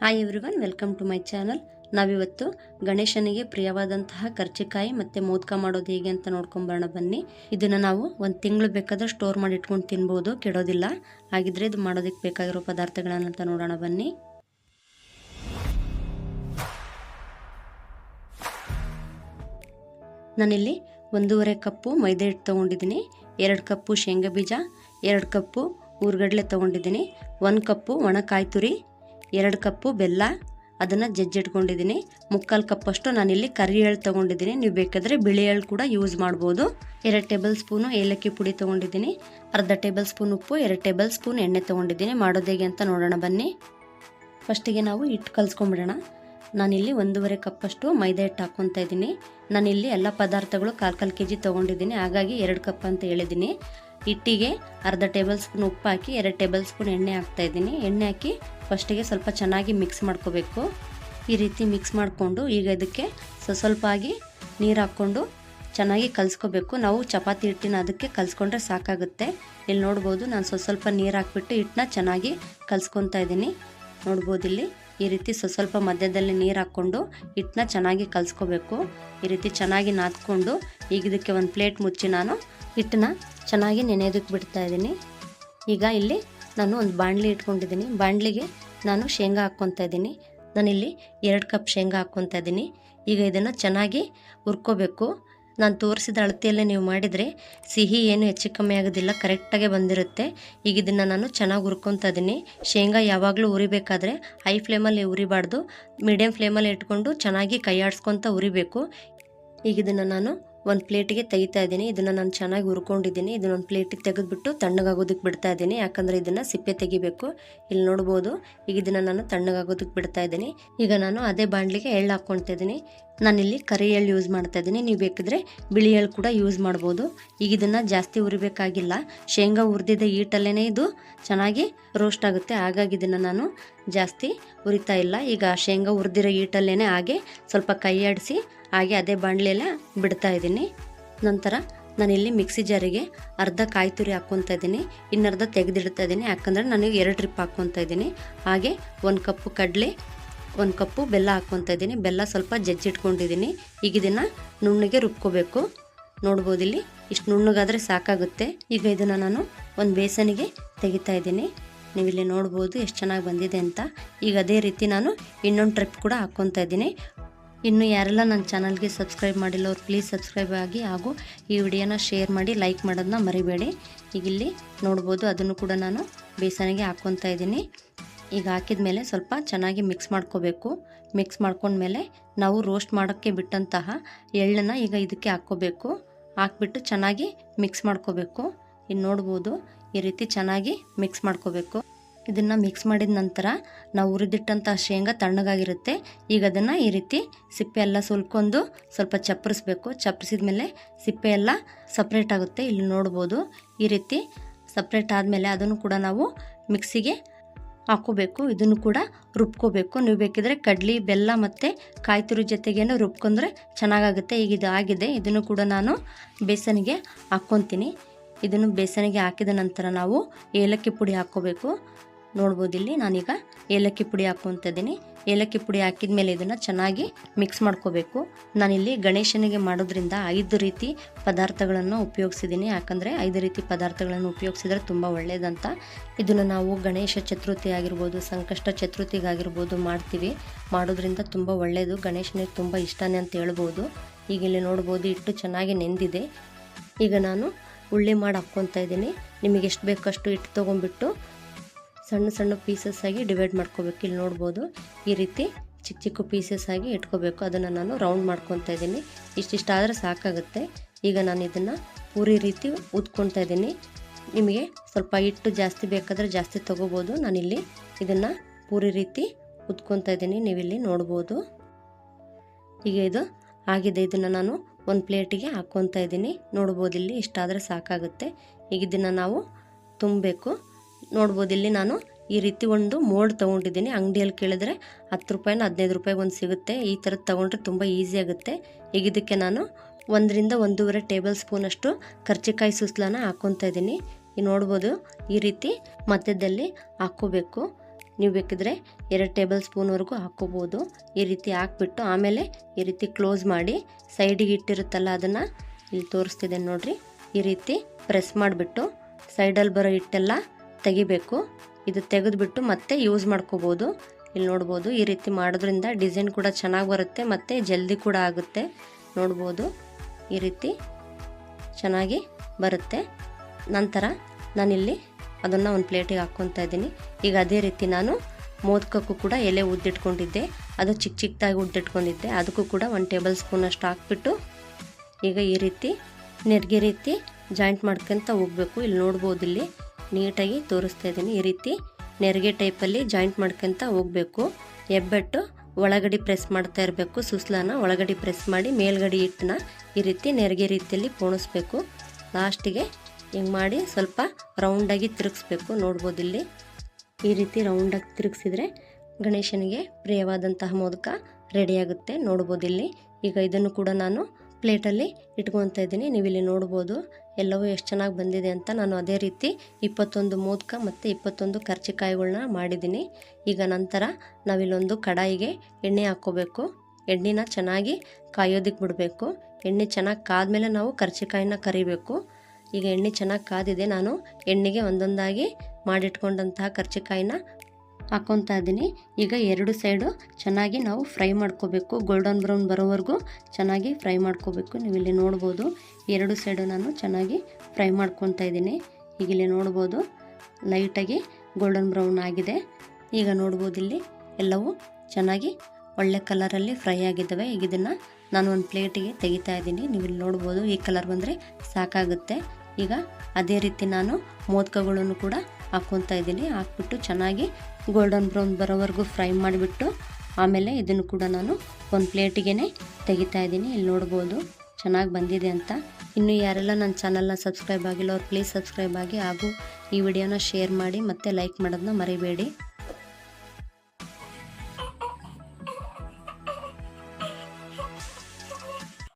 Hi everyone welcome to my channel ನಾವಿವತ್ತು ಗಣೇಶನಿಗೆ ಪ್ರಿಯವಾದಂತಹ ಕರ್ಚಿಕಾಯಿ ಮತ್ತು ಮೋದಕ ಮಾಡೋದು ಹೇಗೆ ಅಂತ ನೋಡ್ಕೊಂಬರೋಣ ಬನ್ನಿ. ಇದನ್ನು ನಾವು ಒಂದು ತಿಂಗಳು ಬೇಕಾದ್ರೆ ಸ್ಟೋರ್ ಮಾಡಿ ಇಟ್ಕೊಂಡು ತಿನ್ಬೋದು, ಕೆಡೋದಿಲ್ಲ. ಹಾಗಿದ್ರೆ ಇದು ಮಾಡೋದಕ್ಕೆ ಬೇಕಾಗಿರೋ ಪದಾರ್ಥಗಳನ್ನಂತ ನೋಡೋಣ ಬನ್ನಿ. ನಾನಿಲ್ಲಿ ಒಂದೂವರೆ ಕಪ್ಪು ಮೈದಾ ಹಿಟ್ಟು ತೊಗೊಂಡಿದ್ದೀನಿ, ಎರಡು ಕಪ್ಪು ಶೇಂಗಾ ಬೀಜ, ಎರಡು ಕಪ್ಪು ಊರುಗಡ್ಲೆ ತೊಗೊಂಡಿದ್ದೀನಿ, ಒಂದು ಕಪ್ಪು ಒಣ ಕಾಯಿ ತುರಿ ಎರಡು ಕಪ್ಪು ಬೆಲ್ಲ, ಅದನ್ನು ಜಜ್ಜಿಟ್ಕೊಂಡಿದ್ದೀನಿ. ಮುಕ್ಕಾಲು ಕಪ್ಪಷ್ಟು ನಾನಿಲ್ಲಿ ಕರಿ ಎಳ್ಳು ತೊಗೊಂಡಿದ್ದೀನಿ. ನೀವು ಬೇಕಾದರೆ ಬಿಳಿ ಎಳ್ಳು ಕೂಡ ಯೂಸ್ ಮಾಡ್ಬೋದು. ಎರಡು ಟೇಬಲ್ ಸ್ಪೂನು ಏಲಕ್ಕಿ ಪುಡಿ ತೊಗೊಂಡಿದ್ದೀನಿ. ಅರ್ಧ ಟೇಬಲ್ ಸ್ಪೂನ್ ಉಪ್ಪು, ಎರಡು ಟೇಬಲ್ ಸ್ಪೂನ್ ಎಣ್ಣೆ ತೊಗೊಂಡಿದ್ದೀನಿ. ಮಾಡೋದು ಹೇಗೆ ಅಂತ ನೋಡೋಣ, ಬನ್ನಿ. ಫಸ್ಟಿಗೆ ನಾವು ಹಿಟ್ಟು ಕಲಿಸ್ಕೊಂಬಿಡೋಣ ನಾನಿಲ್ಲಿ ಒಂದೂವರೆ ಕಪ್ಪಷ್ಟು ಮೈದಾ ಹಿಟ್ಟು ಹಾಕ್ಕೊತಾ ಇದ್ದೀನಿ. ನಾನಿಲ್ಲಿ ಎಲ್ಲ ಪದಾರ್ಥಗಳು ಕಾಲು ಕಾಲು ಕೆ ಜಿ ತೊಗೊಂಡಿದ್ದೀನಿ. ಹಾಗಾಗಿ ಎರಡು ಕಪ್ ಅಂತ ಹೇಳಿದ್ದೀನಿ. ಹಿಟ್ಟಿಗೆ ಅರ್ಧ ಟೇಬಲ್ ಸ್ಪೂನ್ ಉಪ್ಪು ಹಾಕಿ, ಎರಡು ಟೇಬಲ್ ಸ್ಪೂನ್ ಎಣ್ಣೆ ಹಾಕ್ತಾ ಇದ್ದೀನಿ. ಎಣ್ಣೆ ಹಾಕಿ ಫಸ್ಟಿಗೆ ಸ್ವಲ್ಪ ಚೆನ್ನಾಗಿ ಮಿಕ್ಸ್ ಮಾಡ್ಕೋಬೇಕು. ಈ ರೀತಿ ಮಿಕ್ಸ್ ಮಾಡಿಕೊಂಡು ಈಗ ಇದಕ್ಕೆ ಸ್ವಲ್ಪ ಆಗಿ ನೀರು ಹಾಕ್ಕೊಂಡು ಚೆನ್ನಾಗಿ ಕಲಿಸ್ಕೋಬೇಕು. ನಾವು ಚಪಾತಿ ಹಿಟ್ಟಿನ ಅದಕ್ಕೆ ಕಲಿಸ್ಕೊಂಡ್ರೆ ಸಾಕಾಗುತ್ತೆ. ಇಲ್ಲಿ ನೋಡ್ಬೋದು, ನಾನು ಸ್ವಲ್ಪ ಸ್ವಲ್ಪ ನೀರು ಹಾಕ್ಬಿಟ್ಟು ಹಿಟ್ಟನ್ನ ಚೆನ್ನಾಗಿ ಕಲಿಸ್ಕೊತಾ ಇದ್ದೀನಿ. ನೋಡ್ಬೋದು ಇಲ್ಲಿ. ಈ ರೀತಿ ಸ್ವಲ್ಪ ಮಧ್ಯದಲ್ಲಿ ನೀರು ಹಾಕ್ಕೊಂಡು ಹಿಟ್ಟನ್ನ ಚೆನ್ನಾಗಿ ಕಲಿಸ್ಕೋಬೇಕು. ಈ ರೀತಿ ಚೆನ್ನಾಗಿ ನಾದ್ಕೊಂಡು ಈಗ ಇದಕ್ಕೆ ಒಂದು ಪ್ಲೇಟ್ ಮುಚ್ಚಿ ನಾನು ಹಿಟ್ಟನ್ನ ಚೆನ್ನಾಗಿ ನೆನೆಯೋದಕ್ಕೆ ಬಿಡ್ತಾ ಇದ್ದೀನಿ. ಈಗ ಇಲ್ಲಿ ನಾನು ಒಂದು ಬಾಣಲಿ ಇಟ್ಕೊಂಡಿದ್ದೀನಿ. ಬಾಣಲಿಗೆ ನಾನು ಶೇಂಗಾ ಹಾಕ್ಕೊತಾ ಇದ್ದೀನಿ. ನಾನಿಲ್ಲಿ ಎರಡು ಕಪ್ ಶೇಂಗಾ ಹಾಕ್ಕೊತಾ ಇದ್ದೀನಿ. ಈಗ ಇದನ್ನು ಚೆನ್ನಾಗಿ ಹುರ್ಕೋಬೇಕು. ನಾನು ತೋರಿಸಿದ ಅಳತೆಯಲ್ಲೇ ನೀವು ಮಾಡಿದರೆ ಸಿಹಿ ಏನು ಹೆಚ್ಚು ಕಮ್ಮಿ ಆಗೋದಿಲ್ಲ ಕರೆಕ್ಟಾಗೆ ಬಂದಿರುತ್ತೆ. ಈಗ ಇದನ್ನು ನಾನು ಚೆನ್ನಾಗಿ ಹುರ್ಕೊತಾ ಇದ್ದೀನಿ ಶೇಂಗಾ ಯಾವಾಗಲೂ ಉರಿಬೇಕಾದ್ರೆ ಹೈ ಫ್ಲೇಮಲ್ಲಿ ಉರಿಬಾರ್ದು ಮೀಡಿಯಮ್ ಫ್ಲೇಮಲ್ಲಿ ಇಟ್ಕೊಂಡು ಚೆನ್ನಾಗಿ ಕೈ ಆಡಿಸ್ಕೊತ ಉರಿಬೇಕು ಈಗ ಇದನ್ನು ನಾನು ಒಂದು ಪ್ಲೇಟಿಗೆ ತೆಗಿತಾ ಇದ್ದೀನಿ ಇದನ್ನು ನಾನು ಚೆನ್ನಾಗಿ ಹುರ್ಕೊಂಡಿದ್ದೀನಿ ಇದನ್ನೊಂದು ಪ್ಲೇಟಿಗೆ ತೆಗೆದುಬಿಟ್ಟು ತಣ್ಣಗಾಗೋದಕ್ಕೆ ಬಿಡ್ತಾ ಇದ್ದೀನಿ ಯಾಕಂದರೆ ಇದನ್ನು ಸಿಪ್ಪೆ ತೆಗಿಬೇಕು. ಇಲ್ಲಿ ನೋಡ್ಬೋದು. ಈಗ ಇದನ್ನು ನಾನು ತಣ್ಣಗಾಗೋದಕ್ಕೆ ಬಿಡ್ತಾ ಇದ್ದೀನಿ ಈಗ ನಾನು ಅದೇ ಬಾಣಲಿಗೆ ಎಳ್ಳು ಹಾಕ್ಕೊಳ್ತಾ ಇದ್ದೀನಿ ನಾನಿಲ್ಲಿ ಕರಿ ಎಳ್ಳು ಯೂಸ್ ಮಾಡ್ತಾ ಇದ್ದೀನಿ. ನೀವು ಬೇಕಿದ್ರೆ ಬಿಳಿ ಎಳ್ಳು ಕೂಡ ಯೂಸ್ ಮಾಡ್ಬೋದು. ಈಗ ಇದನ್ನು ಜಾಸ್ತಿ ಹುರಿಬೇಕಾಗಿಲ್ಲ. ಶೇಂಗಾ ಹುರಿದಿದ್ದ ಈಟಲ್ಲೇ ಇದು ಚೆನ್ನಾಗಿ ರೋಸ್ಟ್ ಆಗುತ್ತೆ. ಹಾಗಾಗಿ ಇದನ್ನು ನಾನು ಜಾಸ್ತಿ ಹುರಿತಾ ಇಲ್ಲ. ಈಗ ಶೇಂಗಾ ಹುರಿದಿರೋ ಈಟಲ್ಲೇ ಹಾಗೆ ಸ್ವಲ್ಪ ಕೈ ಆಡಿಸಿ ಹಾಗೆ ಅದೇ ಬಾಣಲೆಲ್ಲ ಬಿಡ್ತಾ ಇದ್ದೀನಿ. ನಂತರ ನಾನಿಲ್ಲಿ ಮಿಕ್ಸಿ ಜಾರಿಗೆ ಅರ್ಧ ಕಾಯಿ ತುರಿ ಹಾಕ್ಕೊತಾ ಇದ್ದೀನಿ. ಇನ್ನರ್ಧ ತೆಗೆದಿಡ್ತಾ ಇದ್ದೀನಿ. ಯಾಕಂದರೆ ನನಗೆ ಎರಡು ಟ್ರಿಪ್ ಹಾಕ್ಕೊತಾ ಇದ್ದೀನಿ. ಹಾಗೆ ಒಂದು ಕಪ್ಪು ಕಡಲೆ ಒಂದು ಕಪ್ಪು ಬೆಲ್ಲ ಹಾಕ್ಕೊತಾ ಇದ್ದೀನಿ. ಬೆಲ್ಲ ಸ್ವಲ್ಪ ಜಜ್ಜಿಟ್ಕೊಂಡಿದ್ದೀನಿ. ಈಗ ಇದನ್ನು ನುಣ್ಣಗೆ ರುಬ್ಕೋಬೇಕು. ನೋಡ್ಬೋದು ಇಲ್ಲಿ ಇಷ್ಟು ನುಣ್ಣಗಾದರೆ ಸಾಕಾಗುತ್ತೆ. ಈಗ ಇದನ್ನು ನಾನು ಒಂದು ಬೇಸನಿಗೆ ತೆಗಿತಾ ಇದ್ದೀನಿ. ನೀವಿಲ್ಲಿ ನೋಡ್ಬೋದು ಎಷ್ಟು ಚೆನ್ನಾಗಿ ಬಂದಿದೆ ಅಂತ. ಈಗ ಅದೇ ರೀತಿ ನಾನು ಇನ್ನೊಂದು ಟ್ರಿಪ್ ಕೂಡ ಹಾಕ್ಕೊತಾ ಇದ್ದೀನಿ. ಇನ್ನು ಯಾರೆಲ್ಲ ನನ್ನ ಚಾನಲ್ಗೆ ಸಬ್ಸ್ಕ್ರೈಬ್ ಮಾಡಿಲ್ಲ ಅವ್ರು ಪ್ಲೀಸ್ ಸಬ್ಸ್ಕ್ರೈಬ್ ಆಗಿ ಹಾಗೂ ಈ ವಿಡಿಯೋನ ಶೇರ್ ಮಾಡಿ ಲೈಕ್ ಮಾಡೋದನ್ನ ಮರಿಬೇಡಿ. ಈಗ ಇಲ್ಲಿ ನೋಡ್ಬೋದು ಅದನ್ನು ಕೂಡ ನಾನು ಬೇಸನಿಗೆ ಹಾಕ್ಕೊತಾ ಇದ್ದೀನಿ. ಈಗ ಹಾಕಿದ ಮೇಲೆ ಸ್ವಲ್ಪ ಚೆನ್ನಾಗಿ ಮಿಕ್ಸ್ ಮಾಡ್ಕೋಬೇಕು. ಮಿಕ್ಸ್ ಮಾಡ್ಕೊಂಡ್ಮೇಲೆ ನಾವು ರೋಸ್ಟ್ ಮಾಡೋಕ್ಕೆ ಬಿಟ್ಟಂತಹ ಎಳ್ಳನ್ನು ಈಗ ಇದಕ್ಕೆ ಹಾಕ್ಕೋಬೇಕು. ಹಾಕ್ಬಿಟ್ಟು ಚೆನ್ನಾಗಿ ಮಿಕ್ಸ್ ಮಾಡ್ಕೋಬೇಕು. ಇನ್ನು ನೋಡ್ಬೋದು ಈ ರೀತಿ ಚೆನ್ನಾಗಿ ಮಿಕ್ಸ್ ಮಾಡ್ಕೋಬೇಕು. ಇದನ್ನು ಮಿಕ್ಸ್ ಮಾಡಿದ ನಂತರ ನಾವು ಹುರಿದಿಟ್ಟಂಥ ಶೇಂಗಾ ತಣ್ಣಗಾಗಿರುತ್ತೆ. ಈಗ ಅದನ್ನು ಈ ರೀತಿ ಸಿಪ್ಪೆ ಎಲ್ಲ ಸುಲ್ಕೊಂಡು ಸ್ವಲ್ಪ ಚಪ್ಪರಿಸ್ಬೇಕು. ಚಪ್ಪರಿಸಿದ ಮೇಲೆ ಸಿಪ್ಪೆ ಎಲ್ಲ ಸಪ್ರೇಟ್ ಆಗುತ್ತೆ. ಇಲ್ಲಿ ನೋಡ್ಬೋದು ಈ ರೀತಿ ಸಪ್ರೇಟ್ ಆದಮೇಲೆ ಅದನ್ನು ಕೂಡ ನಾವು ಮಿಕ್ಸಿಗೆ ಹಾಕ್ಕೋಬೇಕು, ಇದನ್ನು ಕೂಡ ರುಬ್ಕೋಬೇಕು. ನೀವು ಬೇಕಿದ್ರೆ ಕಡ್ಲಿ, ಬೆಲ್ಲ ಮತ್ತು ಕಾಯಿ ತುರಿ ಜೊತೆಗೇನು ರುಬ್ಕೊಂಡ್ರೆ ಚೆನ್ನಾಗಾಗುತ್ತೆ. ಈಗ ಇದು ಆಗಿದೆ. ಇದನ್ನು ಕೂಡ ನಾನು ಬೇಸನಿಗೆ ಹಾಕ್ಕೊತೀನಿ. ಇದನ್ನು ಬೇಸನಿಗೆ ಹಾಕಿದ ನಂತರ ನಾವು ಏಲಕ್ಕಿ ಪುಡಿ ಹಾಕ್ಕೋಬೇಕು. ನೋಡ್ಬೋದು ಇಲ್ಲಿ. ನಾನೀಗ ಏಲಕ್ಕಿ ಪುಡಿ ಹಾಕ್ಕೊತ ಇದ್ದೀನಿ ಏಲಕ್ಕಿ ಪುಡಿ ಹಾಕಿದ ಮೇಲೆ ಇದನ್ನು ಚೆನ್ನಾಗಿ ಮಿಕ್ಸ್ ಮಾಡ್ಕೋಬೇಕು. ನಾನಿಲ್ಲಿ ಗಣೇಶನಿಗೆ ಮಾಡೋದ್ರಿಂದ ಐದು ರೀತಿ ಪದಾರ್ಥಗಳನ್ನು ಉಪಯೋಗಿಸಿದ್ದೀನಿ. ಯಾಕಂದರೆ ಐದು ರೀತಿ ಪದಾರ್ಥಗಳನ್ನು ಉಪಯೋಗಿಸಿದ್ರೆ ತುಂಬ ಒಳ್ಳೆಯದಂತ ಇದನ್ನು ನಾವು ಗಣೇಶ ಚತುರ್ಥಿ ಆಗಿರ್ಬೋದು, ಸಂಕಷ್ಟ ಚತುರ್ಥಿಗಾಗಿರ್ಬೋದು ಮಾಡ್ತೀವಿ. ಮಾಡೋದ್ರಿಂದ ತುಂಬ ಒಳ್ಳೆಯದು ಗಣೇಶನಿಗೆ ತುಂಬ ಇಷ್ಟನೇ ಅಂತ ಹೇಳ್ಬೋದು. ಈಗ ಇಲ್ಲಿ ನೋಡ್ಬೋದು ಹಿಟ್ಟು ಚೆನ್ನಾಗಿ ನೆಂದಿದೆ. ಈಗ ನಾನು ಉಳ್ಳಿ ಮಾಡಿ ಹಾಕ್ಕೊತಾ ಇದ್ದೀನಿ ನಿಮಗೆ ಎಷ್ಟು ಬೇಕಷ್ಟು ಹಿಟ್ಟು ತೊಗೊಂಡ್ಬಿಟ್ಟು ಸಣ್ಣ ಸಣ್ಣ ಪೀಸಸ್ ಆಗಿ ಡಿವೈಡ್ ಮಾಡ್ಕೋಬೇಕು. ಇಲ್ಲಿ ನೋಡ್ಬೋದು ಈ ರೀತಿ ಚಿಕ್ಕ ಚಿಕ್ಕ ಪೀಸಸ್ ಆಗಿ ಇಟ್ಕೋಬೇಕು. ಅದನ್ನು ನಾನು ರೌಂಡ್ ಮಾಡ್ಕೊತಾ ಇದ್ದೀನಿ. ಇಷ್ಟಿಷ್ಟಾದರೆ ಸಾಕಾಗುತ್ತೆ. ಈಗ ನಾನು ಇದನ್ನು ಪೂರಿ ರೀತಿ ಉದ್ಕೊತಾ ಇದ್ದೀನಿ. ನಿಮಗೆ ಸ್ವಲ್ಪ ಹಿಟ್ಟು ಜಾಸ್ತಿ ಬೇಕಾದರೆ ಜಾಸ್ತಿ ತೊಗೋಬೋದು. ನಾನಿಲ್ಲಿ ಇದನ್ನು ಪೂರಿ ರೀತಿ ಉದ್ಕೊತಾ ಇದ್ದೀನಿ. ನೀವಿಲ್ಲಿ ನೋಡ್ಬೋದು. ಈಗ ಇದು ಆಗಿದೆ. ಇದನ್ನು ನಾನು ಒಂದು ಪ್ಲೇಟಿಗೆ ಹಾಕ್ಕೊತಾ ಇದ್ದೀನಿ. ನೋಡ್ಬೋದು ಇಲ್ಲಿ ಇಷ್ಟಾದರೆ ಸಾಕಾಗುತ್ತೆ. ಈಗ ಇದನ್ನು ನಾವು ತುಂಬಬೇಕು. ನೋಡ್ಬೋದು. ಇಲ್ಲಿ ನಾನು ಈ ರೀತಿ ಒಂದು ಮೋಲ್ಡ್ ತೊಗೊಂಡಿದ್ದೀನಿ. ಅಂಗಡಿಯಲ್ಲಿ ಕೇಳಿದ್ರೆ ಹತ್ತು ರೂಪಾಯಿನ ಹದಿನೈದು ರೂಪಾಯಿ ಒಂದು ಸಿಗುತ್ತೆ. ಈ ಥರದ್ದು ತೊಗೊಂಡ್ರೆ ತುಂಬ ಈಸಿ ಆಗುತ್ತೆ. ಈಗ ನಾನು ಒಂದರಿಂದ ಒಂದೂವರೆ ಟೇಬಲ್ ಸ್ಪೂನಷ್ಟು ಕರ್ಚಿಕಾಯಿ ಸುಸ್ಲನ ಹಾಕ್ಕೊತಾ ಇದ್ದೀನಿ. ಈ ನೋಡ್ಬೋದು, ಈ ರೀತಿ ಮಧ್ಯದಲ್ಲಿ ಹಾಕ್ಕೋಬೇಕು. ನೀವು ಬೇಕಿದ್ರೆ ಎರಡು ಟೇಬಲ್ ಸ್ಪೂನ್ವರೆಗೂ ಹಾಕ್ಕೋಬೋದು. ಈ ರೀತಿ ಹಾಕ್ಬಿಟ್ಟು ಆಮೇಲೆ ಈ ರೀತಿ ಕ್ಲೋಸ್ ಮಾಡಿ ಸೈಡಿಗೆ ಇಟ್ಟಿರುತ್ತಲ್ಲ ಅದನ್ನು ಇಲ್ಲಿ ತೋರಿಸ್ತಿದ್ದೇನೆ ನೋಡಿರಿ. ಈ ರೀತಿ ಪ್ರೆಸ್ ಮಾಡಿಬಿಟ್ಟು ಸೈಡಲ್ಲಿ ಬರೋ ಹಿಟ್ಟೆಲ್ಲ ತೆಗಿಬೇಕು. ಇದು ತೆಗೆದುಬಿಟ್ಟು ಮತ್ತೆ ಯೂಸ್ ಮಾಡ್ಕೋಬೋದು. ಇಲ್ಲಿ ನೋಡ್ಬೋದು, ಈ ರೀತಿ ಮಾಡೋದ್ರಿಂದ ಡಿಸೈನ್ ಕೂಡ ಚೆನ್ನಾಗಿ ಬರುತ್ತೆ ಮತ್ತು ಜಲ್ದಿ ಕೂಡ ಆಗುತ್ತೆ. ನೋಡ್ಬೋದು, ಈ ರೀತಿ ಚೆನ್ನಾಗಿ ಬರುತ್ತೆ. ನಂತರ ನಾನಿಲ್ಲಿ ಅದನ್ನು ಒಂದು ಪ್ಲೇಟಿಗೆ ಹಾಕ್ಕೊತಾ ಇದ್ದೀನಿ. ಈಗ ಅದೇ ರೀತಿ ನಾನು ಮೋದಕಕ್ಕೂ ಕೂಡ ಎಲೆ ಉದ್ದಿಟ್ಕೊಂಡಿದ್ದೆ. ಅದು ಚಿಕ್ಕ ಚಿಕ್ಕದಾಗಿ ಉದ್ದಿಟ್ಕೊಂಡಿದ್ದೆ. ಅದಕ್ಕೂ ಕೂಡ ಒಂದು ಟೇಬಲ್ ಸ್ಪೂನಷ್ಟು ಹಾಕ್ಬಿಟ್ಟು ಈಗ ಈ ರೀತಿ ನೆರಿಗೆ ರೀತಿ ಜಾಯಿಂಟ್ ಮಾಡ್ಕೊತ ಹೋಗ್ಬೇಕು. ಇಲ್ಲಿ ನೋಡ್ಬೋದು ಇಲ್ಲಿ ನೀಟಾಗಿ ತೋರಿಸ್ತಾ ಇದ್ದೀನಿ. ಈ ರೀತಿ ನೆರಿಗೆ ಟೈಪಲ್ಲಿ ಜಾಯಿಂಟ್ ಮಾಡ್ಕೊಂತ ಹೋಗಬೇಕು. ಹೆಬ್ಬೆಟ್ಟು ಒಳಗಡೆ ಪ್ರೆಸ್ ಮಾಡ್ತಾ ಇರಬೇಕು. ಸುಸ್ಲಾನ ಒಳಗಡೆ ಪ್ರೆಸ್ ಮಾಡಿ ಮೇಲ್ಗಡೆ ಹಿಟ್ಟನ್ನ ಈ ರೀತಿ ನೆರಿಗೆ ರೀತಿಯಲ್ಲಿ ಪೋಣಿಸ್ಬೇಕು. ಲಾಸ್ಟಿಗೆ ಹಿಂಗೆ ಮಾಡಿ ಸ್ವಲ್ಪ ರೌಂಡಾಗಿ ತಿರುಗಿಸ್ಬೇಕು. ನೋಡ್ಬೋದು ಇಲ್ಲಿ. ಈ ರೀತಿ ರೌಂಡಾಗಿ ತಿರುಗಿಸಿದ್ರೆ ಗಣೇಶನಿಗೆ ಪ್ರಿಯವಾದಂತಹ ಮೋದಕ ರೆಡಿಯಾಗುತ್ತೆ ನೋಡ್ಬೋದು ಇಲ್ಲಿ. ಈಗ ಇದನ್ನು ಕೂಡ ನಾನು ಪ್ಲೇಟಲ್ಲಿ ಇಟ್ಕೊತಾ ಇದ್ದೀನಿ. ನೀವು ಇಲ್ಲಿ ನೋಡ್ಬೋದು, ಎಲ್ಲವೂ ಎಷ್ಟು ಚೆನ್ನಾಗಿ ಬಂದಿದೆ ಅಂತ ನಾನು ಅದೇ ರೀತಿ ಇಪ್ಪತ್ತೊಂದು ಮೋದಕ ಮತ್ತು ಇಪ್ಪತ್ತೊಂದು ಕರ್ಚಿಕಾಯಿಗಳನ್ನ ಮಾಡಿದ್ದೀನಿ. ಈಗ ನಂತರ ನಾವಿಲ್ಲೊಂದು ಕಡಾಯಿಗೆ ಎಣ್ಣೆ ಹಾಕ್ಕೋಬೇಕು. ಎಣ್ಣೆನ ಚೆನ್ನಾಗಿ ಕಾಯೋದಕ್ಕೆ ಬಿಡಬೇಕು. ಎಣ್ಣೆ ಚೆನ್ನಾಗಿ ಕಾದ್ಮೇಲೆ ನಾವು ಕರ್ಚಿಕಾಯಿನ ಕರಿಬೇಕು. ಈಗ ಎಣ್ಣೆ ಚೆನ್ನಾಗಿ ಕಾದಿದೆ, ನಾನು ಎಣ್ಣೆಗೆ ಒಂದೊಂದಾಗಿ ಮಾಡಿಟ್ಕೊಂಡಂತಹ ಕರ್ಚಿಕಾಯಿನ ಹಾಕ್ಕೊತಾ ಇದ್ದೀನಿ ಈಗ ಎರಡು ಸೈಡು ಚೆನ್ನಾಗಿ ನಾವು ಫ್ರೈ ಮಾಡ್ಕೋಬೇಕು. ಗೋಲ್ಡನ್ ಬ್ರೌನ್ ಬರೋವರೆಗೂ ಚೆನ್ನಾಗಿ ಫ್ರೈ ಮಾಡ್ಕೋಬೇಕು. ನೀವು ಇಲ್ಲಿ ನೋಡ್ಬೋದು. ಎರಡು ಸೈಡು ನಾನು ಚೆನ್ನಾಗಿ ಫ್ರೈ ಮಾಡ್ಕೊತಾ ಇದ್ದೀನಿ ಈಗ ಇಲ್ಲಿ ನೋಡ್ಬೋದು. ಲೈಟಾಗಿ ಗೋಲ್ಡನ್ ಬ್ರೌನ್ ಆಗಿದೆ. ಈಗ ನೋಡ್ಬೋದು ಇಲ್ಲಿ ಎಲ್ಲವೂ ಚೆನ್ನಾಗಿ ಒಳ್ಳೆ ಕಲರಲ್ಲಿ ಫ್ರೈ ಆಗಿದ್ದಾವೆ. ಈಗ ಇದನ್ನು ನಾನು ಒಂದು ಪ್ಲೇಟಿಗೆ ತೆಗಿತಾ ಇದ್ದೀನಿ ನೀವು ಇಲ್ಲಿ ನೋಡ್ಬೋದು ಈ ಕಲರ್ ಬಂದರೆ ಸಾಕಾಗುತ್ತೆ. ಈಗ ಅದೇ ರೀತಿ ನಾನು ಮೋದಕಗಳನ್ನು ಕೂಡ ಹಾಕ್ಕೊತಾ ಇದ್ದೀನಿ. ಹಾಕ್ಬಿಟ್ಟು ಚೆನ್ನಾಗಿ ಗೋಲ್ಡನ್ ಬ್ರೌನ್ ಬರೋವರೆಗೂ ಫ್ರೈ ಮಾಡಿಬಿಟ್ಟು ಆಮೇಲೆ ಇದನ್ನು ಕೂಡ ನಾನು ಒಂದು ಪ್ಲೇಟಿಗೆ ತೆಗಿತಾ ಇದ್ದೀನಿ. ಇಲ್ಲಿ ನೋಡ್ಬೋದು ಚೆನ್ನಾಗಿ ಬಂದಿದೆ ಅಂತ. ಇನ್ನು ಯಾರೆಲ್ಲ ನನ್ನ ಚಾನಲ್ನ ಸಬ್ಸ್ಕ್ರೈಬ್ ಆಗಿಲ್ಲ ಅವ್ರು ಪ್ಲೀಸ್ ಸಬ್ಸ್ಕ್ರೈಬ್ ಆಗಿ ಹಾಗೂ ಈ ವಿಡಿಯೋನ ಶೇರ್ ಮಾಡಿ ಮತ್ತು ಲೈಕ್ ಮಾಡೋದನ್ನ ಮರಿಬೇಡಿ.